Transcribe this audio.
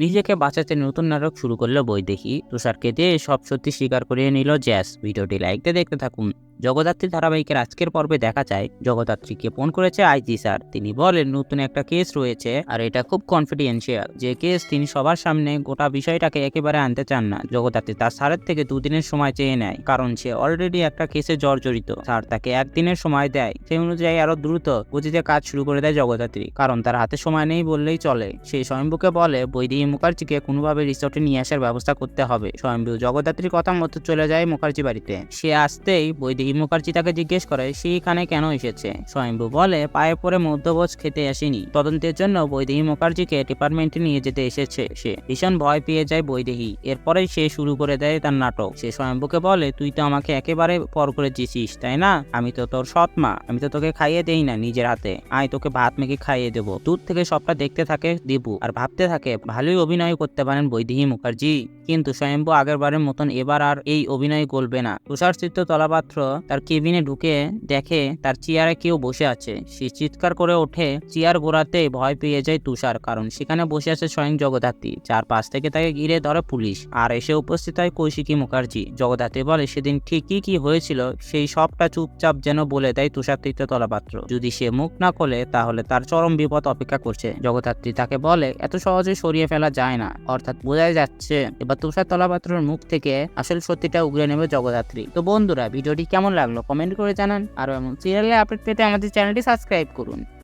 নিজেকে বাঁচাতে নতুন নাটক শুরু করল দেখি। তুষারকে দিয়ে সব সত্যি স্বীকার করিয়ে নিল জ্যাস। ভিডিওটি লাইক দিয়ে দেখতে থাকুন। জগদ্ধাত্রী ধারাবাহিকের আজকের পর্বে দেখা যায়, জগদ্ধাত্রীকে ফোন করেছে আইজি স্যার। তিনি বলেন, নতুন একটা কেস রয়েছে আর এটা খুব কনফিডেন্সিয়াল যে কেস তিনি সবার সামনে গোটা বিষয়টাকে একেবারে আনতে চান না। জগদ্ধাত্রী তার স্যারের থেকে দুদিনের সময় চেয়ে নেয়, কারণ সে অলরেডি একটা কেসে জর্জরিত। স্যার তাকে একদিনের সময় দেয়। সেই অনুযায়ী আরও দ্রুত গতিতে কাজ শুরু করে দেয় জগদ্ধাত্রী, কারণ তার হাতে সময় নেই বললেই চলে। সে স্বয়ম্ভুকে বলে বৈদেহী মুখার্জিকে কোনোভাবে রিসোর্টে নিয়ে আসার ব্যবস্থা করতে হবে। স্বয়ম্ভু জগদ্ধাত্রীর কথা মতো চলে যায় মুখার্জি বাড়িতে। সে আসতেই বৈদেহী মুখার্জি তাকে জিজ্ঞেস করে, সে এখানে কেন এসেছে? স্বয়ম্ভু বলে, পায়ে পরে মধ্যভোজ খেতে আসেনি। তদন্তের জন্য বৈদেহী মুখার্জিকে ডিপার্টমেন্টে নিয়ে যেতে এসেছে সে। ভীষণ ভয় পেয়ে যায় বৈদেহী। এরপরে সে শুরু করে দেয় তার নাটক। সে স্বয়ম্ভুকে বলে, তুই তো আমাকে একেবারে পর করে দিয়েছিস তাই না? আমি তো তোর সৎ মা। আমি তো তোকে খাইয়ে দেই না নিজের হাতে। আয়, তোকে ভাত মেখে খাইয়ে দেবো। দূর থেকে সবটা দেখতে থাকে দীপু আর ভাবতে থাকে, ভালোই অভিনয় করতে পারেন বৈদেহী মুখার্জি। কিন্তু স্বয়ম্ভু আগের বারের মতন এবার আর এই অভিনয় গলবে না। তুষারচিত্ত তলাপাত্র তার কেবিনে ঢুকে দেখে তার চেয়ারে কেউ বসে আছে। সে চিৎকার করে ওঠে, চেয়ার গোড়াতে ভয় পেয়ে যায় তুষার, কারণ সেখানে বসে আছে স্বয়ং জগদ্ধাত্রী যার পাশ থেকে তাকে ঘিরে ধরে পুলিশ। আর এসে উপস্থিত হয় কৌশিকী মুখার্জি। জগদ্ধাত্রী বলে, সেদিন ঠিকই কি হয়েছিল? সেই সবটা চুপচাপ যেন বলে দেয় তুষারতীর্থ তলাপাত্র যদি সে মুখ না খোলে, তাহলে তার চরম বিপদ অপেক্ষা করছে। জগদ্ধাত্রী তাকে বলে, এত সহজে সরিয়ে ফেলা যায় না। অর্থাৎ বোঝাই যাচ্ছে, এবার তুষার তলাপাত্রর মুখ থেকে আসল সত্যিটা উগড়ে নেবে জগদ্ধাত্রী। তো বন্ধুরা, ভিডিওটি কেমন লাগল? কমেন্ট করে জানান। আর এমন সিরিয়ালে আপডেট পেতে আমাদের চ্যানেলটি সাবস্ক্রাইব করুন।